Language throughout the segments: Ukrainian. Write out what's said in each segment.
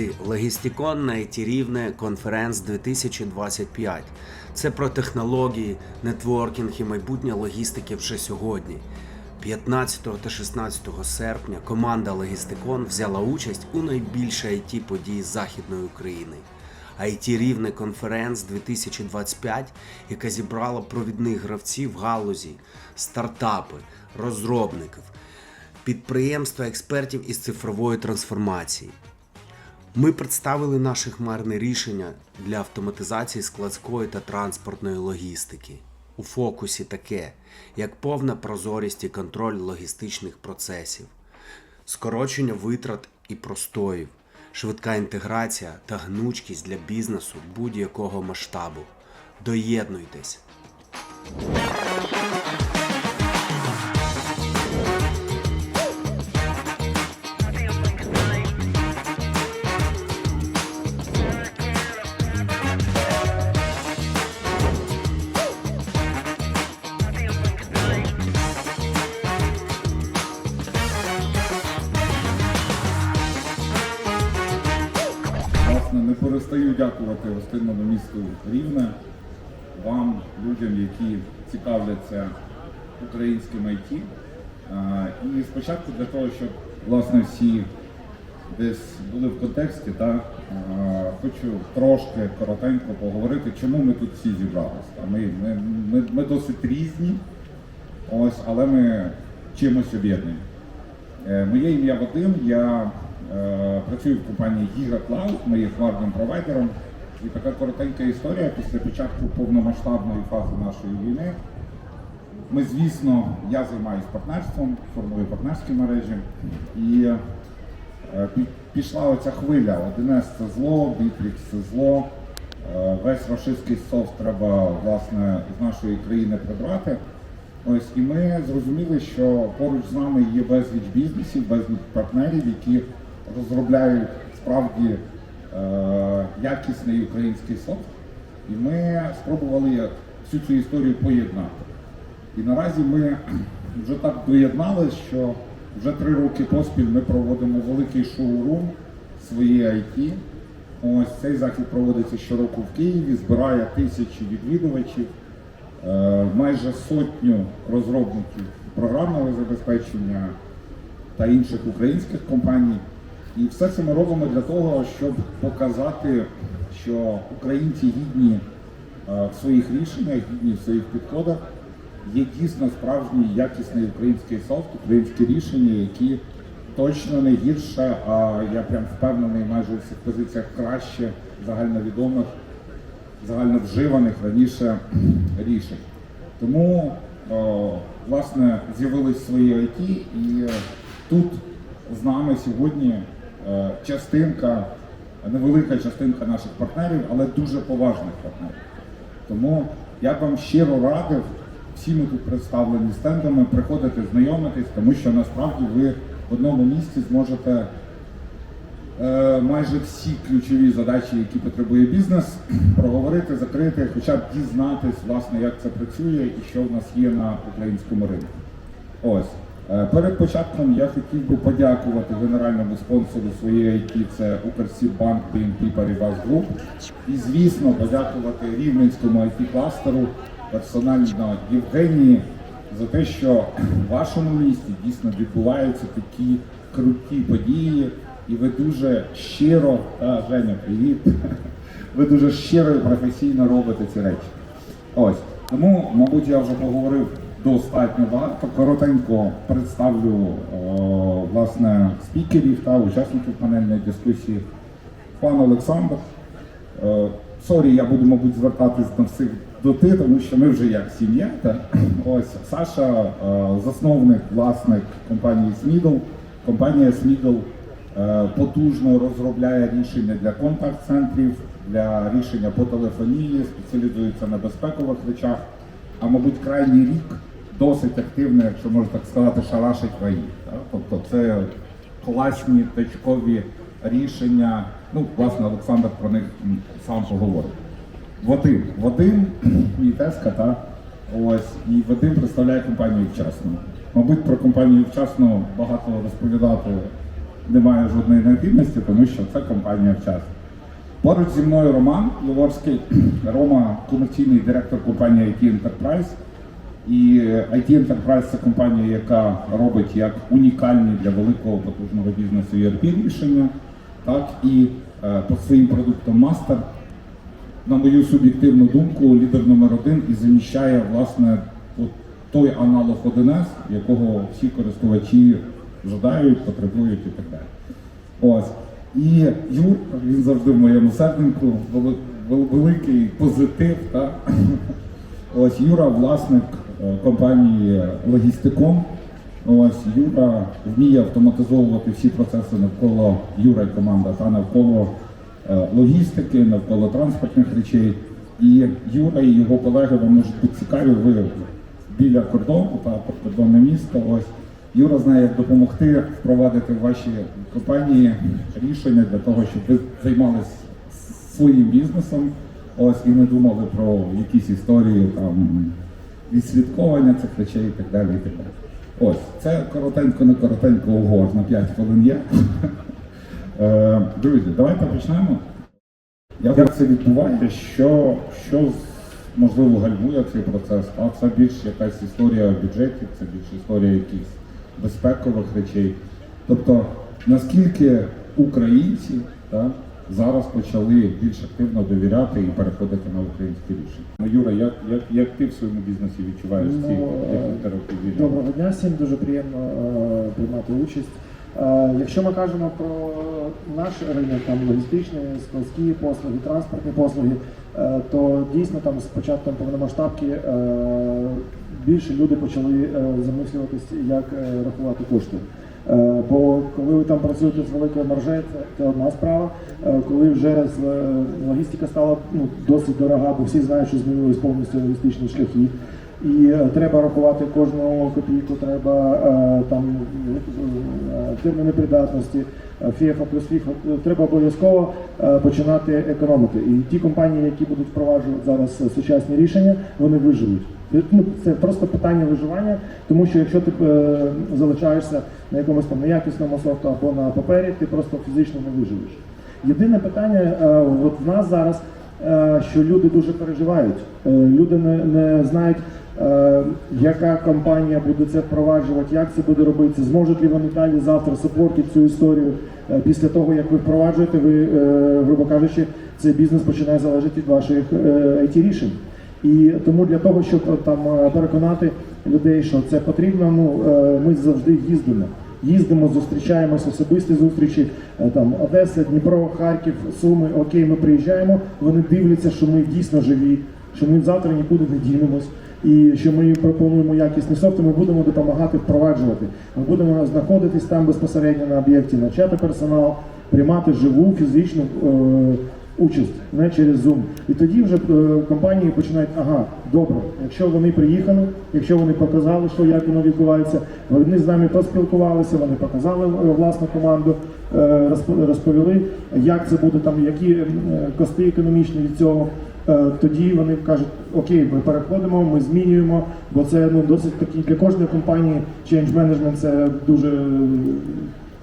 Друзі, Логістикон на ІТ Рівне Конференс 2025. Це про технології, нетворкінг і майбутнє логістики вже сьогодні. 15 та 16 серпня команда Логістикон взяла участь у найбільшій it події Західної України. IT Рівне Конференс 2025, яка зібрала провідних гравців галузі, стартапи, розробників, підприємства експертів із цифрової трансформації. Ми представили наші хмарні рішення для автоматизації складської та транспортної логістики. У фокусі таке, як повна прозорість і контроль логістичних процесів, скорочення витрат і простоїв, швидка інтеграція та гнучкість для бізнесу будь-якого масштабу. Доєднуйтесь! Місту Рівне, вам, людям, які цікавляться українським IT. І спочатку для того, щоб власне всі десь були в контексті, та, хочу трошки коротенько поговорити, чому ми тут всі зібралися. Ми, ми, ми, ми досить різні, ось, але ми чимось об'єднані. Е, Моє ім'я Вадим, я е, працюю в компанії Giga Cloud, ми є хмарним провайдером. І така коротенька історія після початку повномасштабної фази нашої війни. Ми, звісно, я займаюся партнерством, формую партнерські мережі. І е, пішла оця хвиля. 1С це зло, Bittrex це зло. Е, Весь рашистський софт треба власне з нашої країни прибрати. Ось і ми зрозуміли, що поруч з нами є безліч бізнесів, безліч партнерів, які розробляють справді якісний український софт. І ми спробували всю цю історію поєднати. І наразі ми вже так доєднали, що вже три роки поспіль ми проводимо великий шоурум своєї IT. Ось цей захід проводиться щороку в Києві, збирає тисячі відвідувачів, е, майже сотню розробників програмного забезпечення та інших українських компаній. І все це ми робимо для того, щоб показати, що українці гідні е, в своїх рішеннях, гідні в своїх підходах. Є дійсно справжній якісний український софт, українські рішення, які точно не гірше, а я прям впевнений майже у всіх позиціях краще загальновідомих, загальновживаних раніше рішень. Тому, о, власне, з'явились свої IT, і е, тут з нами сьогодні е, частинка, невелика частинка наших партнерів, але дуже поважних партнерів. Тому я б вам щиро радив, всі ми тут представлені стендами, приходити знайомитись, тому що насправді ви в одному місці зможете е, майже всі ключові задачі, які потребує бізнес, проговорити, закрити, хоча б дізнатись, власне, як це працює і що в нас є на українському ринку. Ось. Е, Перед початком я хотів би подякувати генеральному спонсору своєї IT, це Укрсібанк BNP Paribas Group. І, звісно, подякувати Рівненському IT-кластеру, персонально Євгенії, за те, що в вашому місті дійсно відбуваються такі круті події, і ви дуже щиро, та Женя, привіт, ви дуже щиро і професійно робите ці речі. Ось. Тому, мабуть, я вже поговорив достатньо багато. Коротенько представлю о, власне спікерів та учасників панельної дискусії. Пан Олександр. Е, Сорі, я буду, мабуть, звертатись до всіх до ти, тому що ми вже як сім'я. Ось Саша, е, засновник, власник компанії Smidl. Компанія е, потужно розробляє рішення для контакт-центрів, для рішення по телефонії, спеціалізується на безпекових речах. А мабуть, крайній рік досить активно, якщо можна так сказати, шарашить ваї. Тобто це класні точкові рішення. Ну, власне, Олександр про них сам поговорить. Вадим. Вадим, мій тезка, та ось і Вадим представляє компанію вчасно. Мабуть, про компанію вчасно багато розповідати немає жодної необхідності, тому що це компанія вчасно. Поруч зі мною Роман Яворський. Рома комерційний директор компанії IT Enterprise. І IT Enterprise це компанія, яка робить як унікальні для великого потужного бізнесу ERP рішення, так і е, по своїм продуктам Master, на мою суб'єктивну думку, лідер номер один і заміщає власне той аналог 1С, якого всі користувачі жадають, потребують і так далі. Ось. І Юр, він завжди в моєму серденьку, великий позитив. Та? Ось Юра, власник е, компанії Логістиком. Ось Юра вміє автоматизовувати всі процеси навколо Юра і команда та навколо е, логістики, навколо транспортних речей. І Юра і його колеги вам можуть бути цікаві. Ви біля кордону та прикордонне місто. Ось Юра знає, як допомогти впровадити в ваші компанії рішення для того, щоб ви займалися своїм бізнесом. Ось і не думали про якісь історії там відслідковування цих речей і так далі. І так далі. Ось це коротенько, не коротенько аж на 5 хвилин є. Е, Друзі, давайте почнемо. Як це відбувається? Що, що можливо гальмує цей процес? А це більш якась історія бюджетів, це більш історія якихось безпекових речей. Тобто, наскільки українці так, зараз почали більш активно довіряти і переходити на українські рішення? Ну, Юра, як, як, як ти в своєму бізнесі відчуваєш ці Ну, е, декілька років? Доброго дня всім, дуже приємно е, приймати участь. Е, якщо ми кажемо про наш ринок, там логістичні, складські послуги, транспортні послуги, е, то дійсно там з початком повномасштабки е, більше люди почали е, замислюватись, як е, рахувати кошти. Е, Бо коли ви там працюєте з великою маржею, це, одна справа. Е, Коли вже е, логістика стала ну, досить дорога, бо всі знають, що змінились повністю логістичні шляхи. І е, треба рахувати кожну копійку, треба е, там е, терміни придатності, ФІФА плюс ФІФА. Треба обов'язково починати економити. І ті компанії, які будуть впроваджувати зараз сучасні рішення, вони виживуть. Ну, це просто питання виживання, тому що якщо ти залишаєшся на якомусь там неякісному софту або на папері, ти просто фізично не виживеш. Єдине питання, от в нас зараз, що люди дуже переживають. Люди не, не знають, яка компанія буде це впроваджувати, як це буде робитися, зможуть ли вони далі завтра саппортити цю історію. Е, Після того, як ви впроваджуєте, ви, е, грубо кажучи, цей бізнес починає залежати від ваших it рішень. І тому для того, щоб е, там е, переконати людей, що це потрібно, ну е, ми завжди їздимо. Їздимо, зустрічаємося, особисті зустрічі, е, там Одеса, Дніпро, Харків, Суми. Окей, ми приїжджаємо. Вони дивляться, що ми дійсно живі, що ми завтра нікуди не дінемось. І що ми пропонуємо якісний софт, і ми будемо допомагати впроваджувати. Ми будемо знаходитись там безпосередньо на об'єкті, навчати персонал, приймати живу фізичну е, участь, не через Zoom. І тоді вже е, компанії починають, ага, добре, якщо вони приїхали, якщо вони показали, що як воно відбувається, вони з нами поспілкувалися, вони показали е, власну команду, е, розп- розповіли, як це буде там, які е, кости економічні від цього. Е, Тоді вони кажуть, окей, ми переходимо, ми змінюємо, бо це ну досить такий для кожної компанії change management це дуже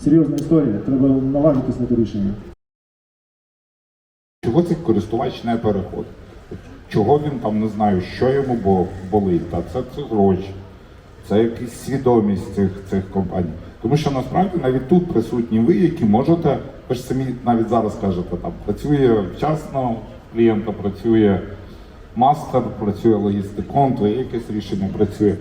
серйозна історія. Треба наважитись на те рішення. Чого цей користувач не переходить? Чого він там не знаю, що йому болить? Та це, це гроші, це якась свідомість цих, цих компаній. Тому що насправді навіть тут присутні ви, які можете, ви ж самі навіть зараз кажете, там працює вчасно, клієнта працює мастер, працює логістикон, твоє якесь рішення працює.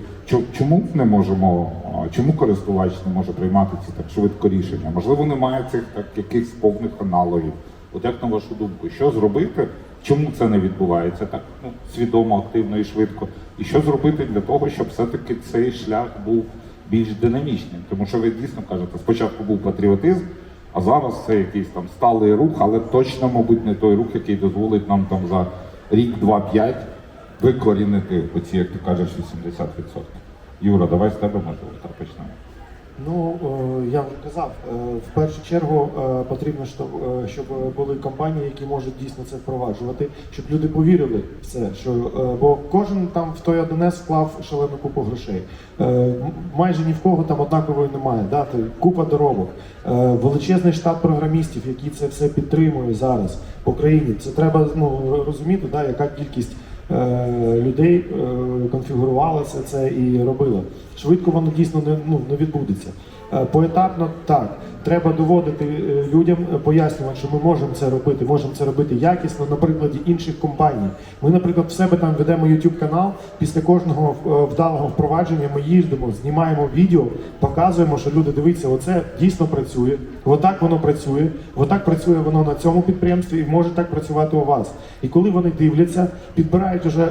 Чому не можемо, чому користувач не може приймати ці так швидко рішення? Можливо, немає цих так якихось повних аналогів. От як на вашу думку, що зробити? Чому це не відбувається так ну, свідомо, активно і швидко? І що зробити для того, щоб все-таки цей шлях був більш динамічним? Тому що ви дійсно кажете, спочатку був патріотизм, а зараз це якийсь там сталий рух, але точно, мабуть, не той рух, який дозволить нам там за рік, два-п'ять викорінити оці, як ти кажеш, 80%. Юра, давай з тебе можливо так почнемо. Ну е, я вже казав, е, в першу чергу е, потрібно, щоб, були компанії, які можуть дійсно це впроваджувати, щоб люди повірили в це. Що бо кожен там в той 1С вклав шалену купу грошей. Майже ні в кого там однакової немає. Да? Купа доробок, величезний штат програмістів, які це все підтримує зараз по країні. Це треба ну розуміти, да, яка кількість людей е, конфігурувалося це і робило. Швидко воно дійсно не, ну, не відбудеться. Е, Поетапно так. Треба доводити е, людям, е, пояснювати, що ми можемо це робити, можемо це робити якісно на прикладі інших компаній. Ми, наприклад, в себе там ведемо YouTube канал. Після кожного вдалого впровадження ми їздимо, знімаємо відео, показуємо, що люди дивіться, оце дійсно працює. Отак воно працює, отак працює воно на цьому підприємстві і може так працювати у вас. І коли вони дивляться, підбирають уже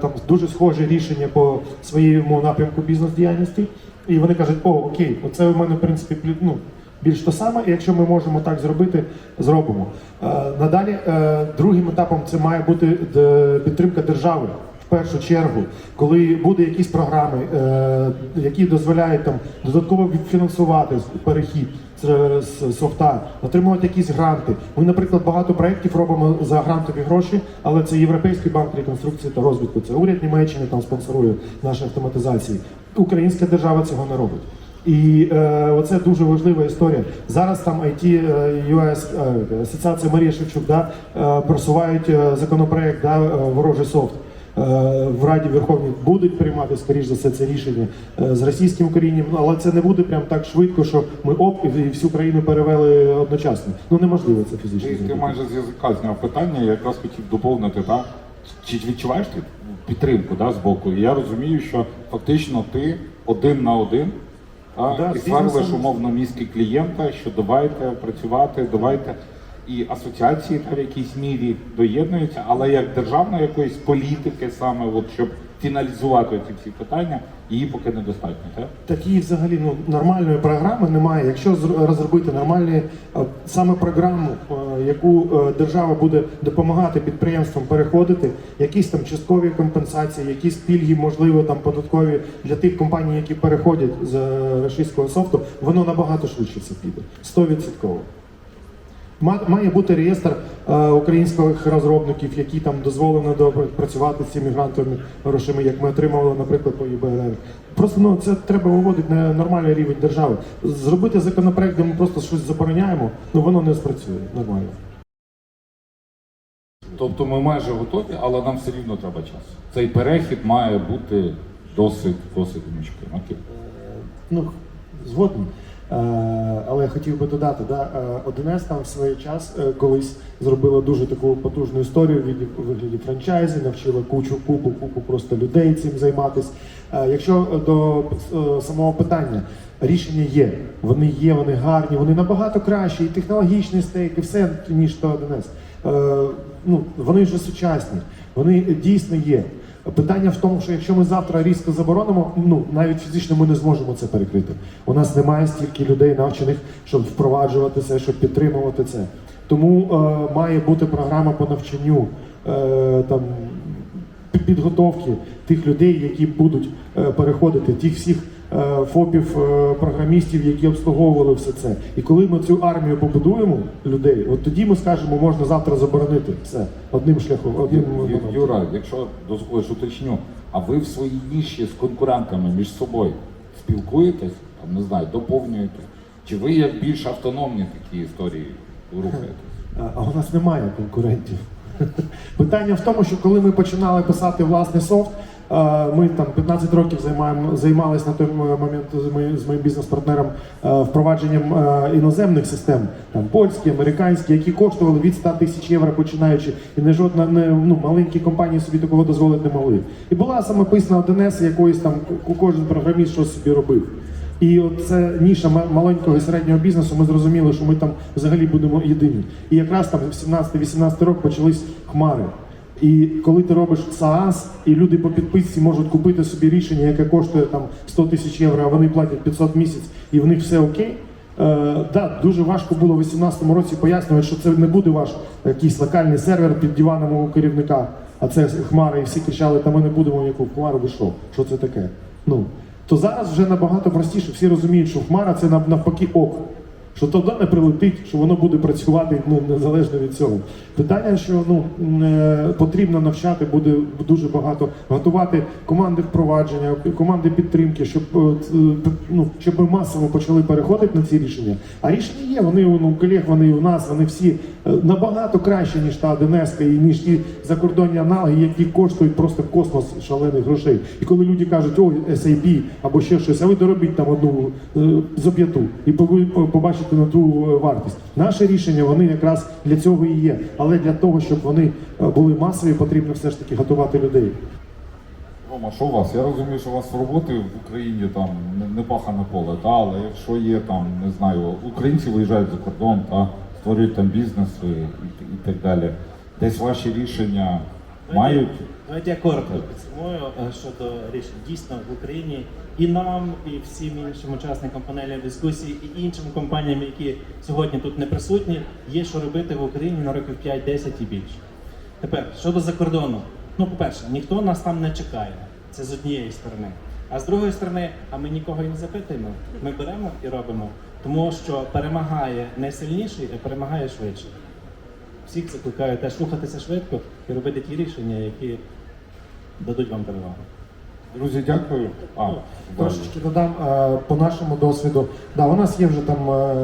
там дуже схожі рішення по своєму напрямку бізнес-діяльності, і вони кажуть, о, окей, оце у мене в принципі ну, більш то саме, і якщо ми можемо так зробити, зробимо. Е, надалі е, другим етапом це має бути е, підтримка держави. Першу чергу, коли буде якісь програми, е, які дозволяють там додатково фінансувати перехід з, софта, отримувати якісь гранти. Ми, наприклад, багато проєктів робимо за грантові гроші, але це Європейський банк реконструкції та розвитку. Це уряд Німеччини там спонсорує наші автоматизації. Українська держава цього не робить. І е, оце дуже важлива історія. Зараз там IT е, US, е, асоціація Марія Шевчук да, е, просувають е, законопроект да, е, ворожий софт. Е, В Раді Верховній будуть приймати, скоріш за все, це рішення е, з російським корінням, Ну, але це не буде прям так швидко, що ми оп і всю країну перевели одночасно. Ну неможливо це фізично. Ти, майже з язика зняв питання, я якраз хотів доповнити, так? Чи відчуваєш ти підтримку да, з боку? І я розумію, що фактично ти один на один та, Да, і свариш умовно мізки клієнта, що давайте працювати, давайте. І асоціації та в якійсь мірі доєднуються, але як державної якоїсь політики, саме от, щоб фіналізувати ці всі питання, її поки недостатньо. Так? Такої взагалі ну нормальної програми немає. Якщо зр- розробити нормальні е, саме програму, е, яку е, держава буде допомагати підприємствам переходити, якісь там часткові компенсації, якісь пільги, можливо, там податкові для тих компаній, які переходять з російського софту, воно набагато швидше це піде. 100%. Ма- Має бути реєстр е, українських розробників, які там дозволено працювати з цими грантовими грошима, як ми отримували, наприклад, по ЄБРР. Просто ну це треба виводити на нормальний рівень держави. Зробити законопроект, де ми просто щось забороняємо, ну воно не спрацює нормально. Тобто ми майже готові, але нам все рівно треба час. Цей перехід має бути досить, досить гнучким. Окей. Ну, згоден. Е, але я хотів би додати, да, е, 1С там в свій час е, колись зробила дуже таку потужну історію в віді- у вигляді франчайзі, навчила кучу купу, купу просто людей цим займатися. Е, Якщо до е, самого питання, рішення є, вони є, вони гарні, вони набагато кращі, і технологічний стейк, і все ніж то 1С. Е, Ну, вони вже сучасні, вони дійсно є. Питання в тому, що якщо ми завтра різко заборонимо, ну навіть фізично ми не зможемо це перекрити. У нас немає стільки людей навчених, щоб впроваджувати це, щоб підтримувати це. Тому е, має бути програма по навчанню е, там підготовки тих людей, які будуть е, переходити, тих всіх е, фопів, е, програмістів, які обслуговували все це. І коли ми цю армію побудуємо людей, от тоді ми скажемо, можна завтра заборонити все одним шляхом. Одним Ю- Юра, якщо дозволиш уточню, а ви в своїй ніші з конкурентами між собою спілкуєтесь, там не знаю, доповнюєте? Чи ви як більш автономні такі історії рухаєтесь? А у нас немає конкурентів. Питання в тому, що коли ми починали писати власний софт, е, ми там 15 років займаємо займалися на той момент з моїм, бізнес-партнером е, впровадженням е, іноземних систем, там польські, американські, які коштували від 100 тисяч євро починаючи, і не жодна не ну маленькі компанії собі такого дозволити не могли. І була самописна 1С якоїсь там кожен програміст щось собі робив. І от це ніша маленького і середнього бізнесу. Ми зрозуміли, що ми там взагалі будемо єдині. І якраз там 17-18 років почались хмари. І коли ти робиш SaaS, і люди по підписці можуть купити собі рішення, яке коштує там 100 тисяч євро, а вони платять 500 в місяць, і в них все окей. Е, да, дуже важко було в 2018 році пояснювати, що це не буде ваш якийсь локальний сервер під диваном у керівника, а це хмари, і всі кричали, та ми не будемо в хмару ви що? Що це таке? Ну то зараз вже набагато простіше. Всі розуміють, що хмара це навпаки ок. Що туди не прилетить, що воно буде працювати ну, незалежно від цього. Питання, що ну е, потрібно навчати, буде дуже багато готувати команди впровадження, команди підтримки, щоб е, п- ну, щоб ми масово почали переходити на ці рішення. А рішення є. Вони ну, у колег, вони у нас, вони всі е, набагато краще, ніж та ДНС, і ніж ті закордонні аналоги, які коштують просто космос шалених грошей. І коли люди кажуть, ой, SAP або ще щось, а ви доробіть там одну е, за п'яту і ви побачите на ту е, вартість. Наше рішення вони якраз для цього і є. Але для того, щоб вони е, були масові, потрібно все ж таки готувати людей. Рома, що у вас? Я розумію, що у вас роботи в Україні там не, не пахане поле, та, але якщо є там, не знаю, українці виїжджають за кордон та створюють там бізнеси і, і так далі. Десь ваші рішення мають. Давайте я коротко підсумую е, щодо рішень. Дійсно, в Україні і нам, і всім іншим учасникам панелі дискусії, і іншим компаніям, які сьогодні тут не присутні, є що робити в Україні на років 5-10 і більше. Тепер щодо закордону. Ну, по-перше, ніхто нас там не чекає. Це з однієї сторони. А з другої сторони, а ми нікого і не запитуємо. Ми беремо і робимо, тому що перемагає не сильніший, а перемагає швидше. Всіх закликаю теж рухатися швидко і робити ті рішення, які дадуть вам перевагу. Друзі, дякую. А, далі. Трошечки додам е, по нашому досвіду. Да, у нас є вже там е,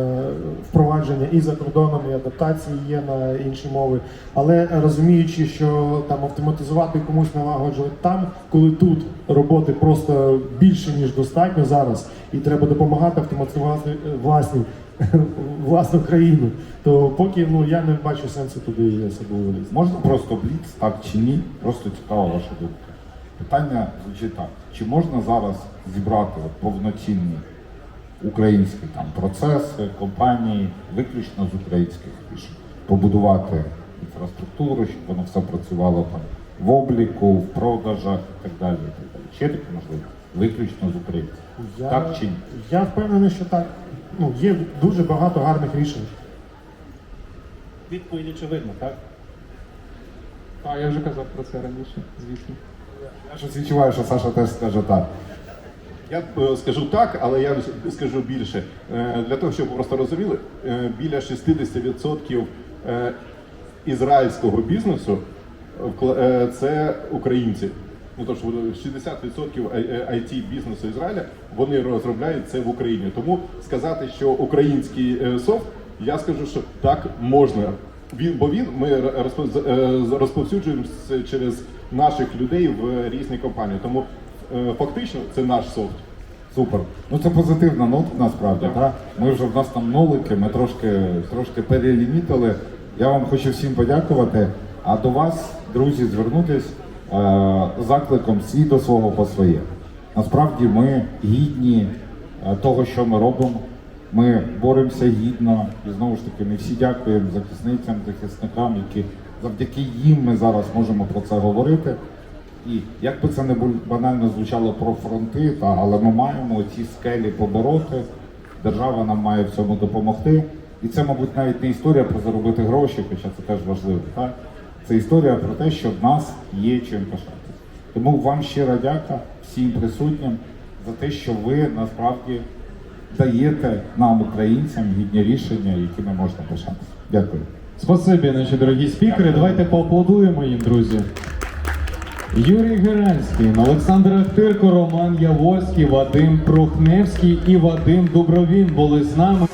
впровадження і за кордоном, і адаптації є на інші мови. Але розуміючи, що там автоматизувати комусь налагоджувати там, коли тут роботи просто більше ніж достатньо зараз, і треба допомагати автоматизувати власні власну країну, то поки ну я не бачу сенсу туди особливо лізти. Можна просто бліц, так чи ні? Просто цікава ваша думка. Питання звучить так: чи можна зараз зібрати повноцінні українські там процеси, компанії, виключно з українських рішень, побудувати інфраструктуру, щоб воно все працювало там в обліку, в продажах і так далі. І так далі. Чи є таке можливо? Виключно з українців. Я, Так чи ні? я впевнений, що так. Ну, є дуже багато гарних рішень. Відповідь очевидно, так? А я вже казав про це раніше, звісно. Я щось відчуваю, що Саша теж скаже так. Я е, скажу так, але я скажу більше. Е, Для того, щоб ви просто розуміли, е, біля 60% е, ізраїльського бізнесу це українці. Ну, тож 60% it бізнесу Ізраїля вони розробляють це в Україні. Тому сказати, що український е, софт, я скажу, що так можна. Він, бо він ми е, розповсюджуємо це через наших людей в різні компанії. Тому е, фактично це наш софт. Супер. Ну це позитивна нота насправді. Так. Ми вже в нас там нолики, ми трошки, трошки перелімітили. Я вам хочу всім подякувати. А до вас, друзі, звернутись закликом свій до свого по своє. Насправді ми гідні е, того, що ми робимо. Ми боремося гідно і знову ж таки ми всі дякуємо захисницям, захисникам, які завдяки їм ми зараз можемо про це говорити. І як би це не банально звучало про фронти, та, але ми маємо ці скелі побороти. Держава нам має в цьому допомогти. І це, мабуть, навіть не історія про заробити гроші, хоча це теж важливо. Так? Це історія про те, що в нас є чим пишатися. Тому вам щира дяка всім присутнім за те, що ви насправді даєте нам, українцям, гідні рішення, якими можна пишатися. Дякую. Спасибі, наші дорогі спікери. Давайте поаплодуємо їм, друзі. Юрій Геранський, Олександр Ахтирко, Роман Яворський, Вадим Прухневський і Вадим Дубровін були з нами.